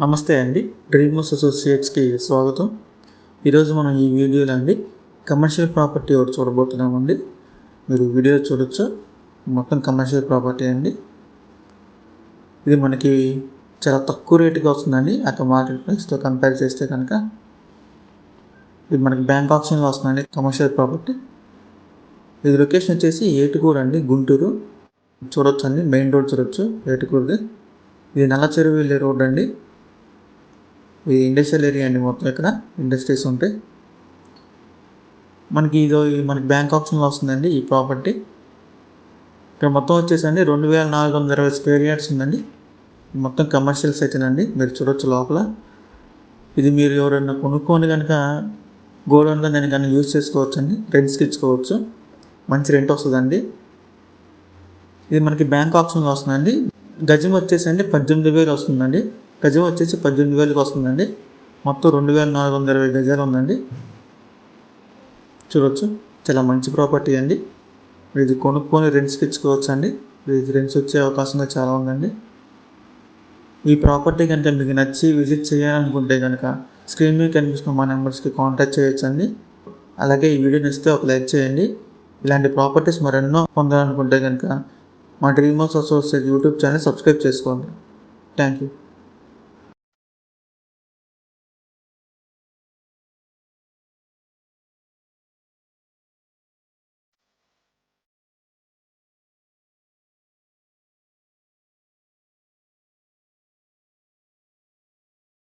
నమస్తే అండి. డ్రీమర్స్ అసోసియేట్స్కి స్వాగతం. ఈరోజు మనం ఈ వీడియోలో అండి కమర్షియల్ ప్రాపర్టీ ఒకటి చూడబోతున్నామండి. మీరు వీడియో చూడొచ్చు? మొత్తం కమర్షియల్ ప్రాపర్టీ అండి. ఇది మనకి చాలా తక్కువ రేటుకి వస్తుందండి. అక్కడ మార్కెట్ ప్రైస్తో కంపేర్ చేస్తే కనుక ఇది మనకి బ్యాంక్ ఆప్షన్లో వస్తుందండి కమర్షియల్ ప్రాపర్టీ. ఇది లొకేషన్ వచ్చేసి ఏటుకూరు అండి గుంటూరు. చూడొచ్చు అండి? మెయిన్ రోడ్ చూడొచ్చు ఏటుకూరుది. ఇది నల్ల చెరువు వెళ్ళే రోడ్ అండి. ఇది ఇండస్ట్రియల్ ఏరియా అండి మొత్తం ఇక్కడ. ఇండస్ట్రీస్ ఉంటాయి మనకి ఇదో మనకి బ్యాంక్ ఆప్షన్లో వస్తుందండి ఈ ప్రాపర్టీ ఇక్కడ మొత్తం వచ్చేసండి రెండు వేల నాలుగు వందల ఇరవై స్క్వేర్ యార్డ్స్ ఉందండి. మొత్తం కమర్షియల్ సైట్ అండి. మీరు చూడొచ్చు లోపల. ఇది మీరు ఎవరైనా కొనుక్కొని కనుక గోడౌన్లో నేను కనుక యూజ్ చేసుకోవచ్చు అండి రెంట్స్కి ఇచ్చుకోవచ్చు. మంచి రెంట్ వస్తుందండి. ఇది మనకి బ్యాంక్ ఆప్షన్లో వస్తుందండి. గజం వచ్చేసి అండి పద్దెనిమిది వేలు వస్తుందండి. గజం వచ్చేసి పద్దెనిమిది వేలకు వస్తుందండి. మొత్తం రెండు వేల నాలుగు వందల ఇరవై గజాలు ఉందండి. చూడొచ్చు. చాలా మంచి ప్రాపర్టీ అండి. ఇది కొనుక్కొని రెంట్స్కి ఇచ్చుకోవచ్చు అండి ఇది రెంట్స్ వచ్చే అవకాశంగా చాలా ఉందండి. ఈ ప్రాపర్టీ కనుక మీకు నచ్చి విజిట్ చేయాలనుకుంటే కనుక స్క్రీన్ మీద కనిపిస్తున్న మా నెంబర్స్కి కాంటాక్ట్ చేయొచ్చు అండి అలాగే ఈ వీడియో నచ్చితే ఒక లైక్ చేయండి. ఇలాంటి ప్రాపర్టీస్ మరెన్నో పొందాలనుకుంటే కనుక మా dreamers associate YouTube channel subscribe చేసుకోండి. Thank you.